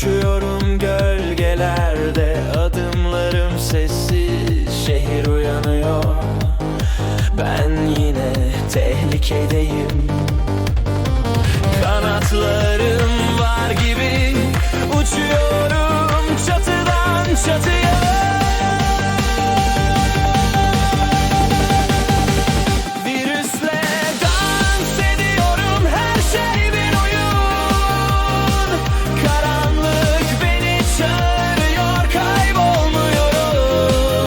Koşuyorum gölgelerde Adımlarım sessiz Şehir uyanıyor. Ben yine tehlikedeyim.